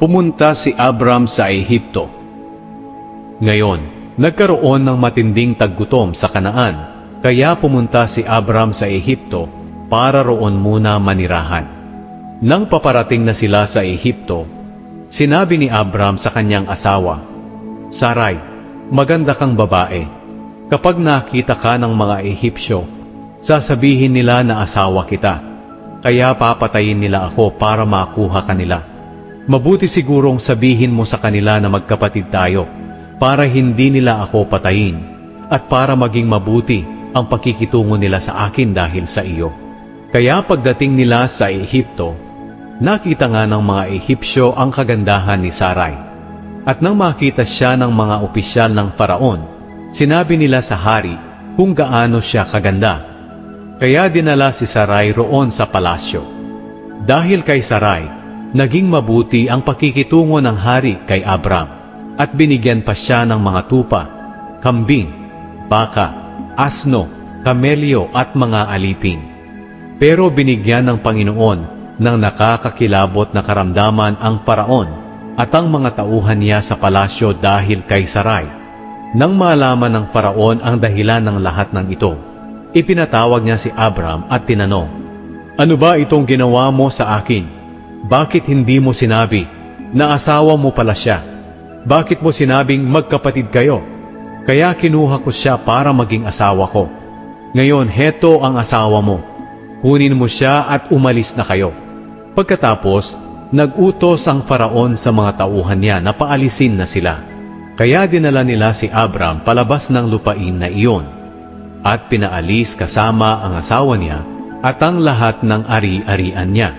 pumunta si Abram sa Ehipto. Ngayon, nagkaroon ng matinding taggutom sa Kanaan, kaya pumunta si Abram sa Ehipto para roon muna manirahan. Nang paparating na sila sa Ehipto, sinabi ni Abram sa kanyang asawa, Saray, maganda kang babae. Kapag nakita ka ng mga Ehipsyo, sasabihin nila na asawa kita. Kaya papatayin nila ako para makuha kanila. Mabuti sigurong sabihin mo sa kanila na magkapatid tayo para hindi nila ako patayin at para maging mabuti ang pakikitungo nila sa akin dahil sa iyo. Kaya pagdating nila sa Ehipto, nakita nga ng mga Ehipsyo ang kagandahan ni Sarai. At nang makita siya ng mga opisyal ng Faraon, sinabi nila sa hari kung gaano siya kaganda. Kaya dinala si Sarai roon sa palasyo. Dahil kay Sarai, naging mabuti ang pakikitungo ng hari kay Abram at binigyan pa siya ng mga tupa, kambing, baka, asno, kamelyo at mga aliping. Pero binigyan ng Panginoon ng nakakakilabot na karamdaman ang paraon at ang mga tauhan niya sa palasyo dahil kay Sarai. Nang malaman ng paraon ang dahilan ng lahat ng ito, ipinatawag niya si Abram at tinanong, Ano ba itong ginawa mo sa akin? Bakit hindi mo sinabi na asawa mo pala siya? Bakit mo sinabing magkapatid kayo? Kaya kinuha ko siya para maging asawa ko. Ngayon, heto ang asawa mo. Kunin mo siya at umalis na kayo. Pagkatapos, nag-utos ang faraon sa mga tauhan niya na paalisin na sila. Kaya dinala nila si Abram palabas ng lupain na iyon at pinaalis kasama ang asawa niya at ang lahat ng ari-arian niya.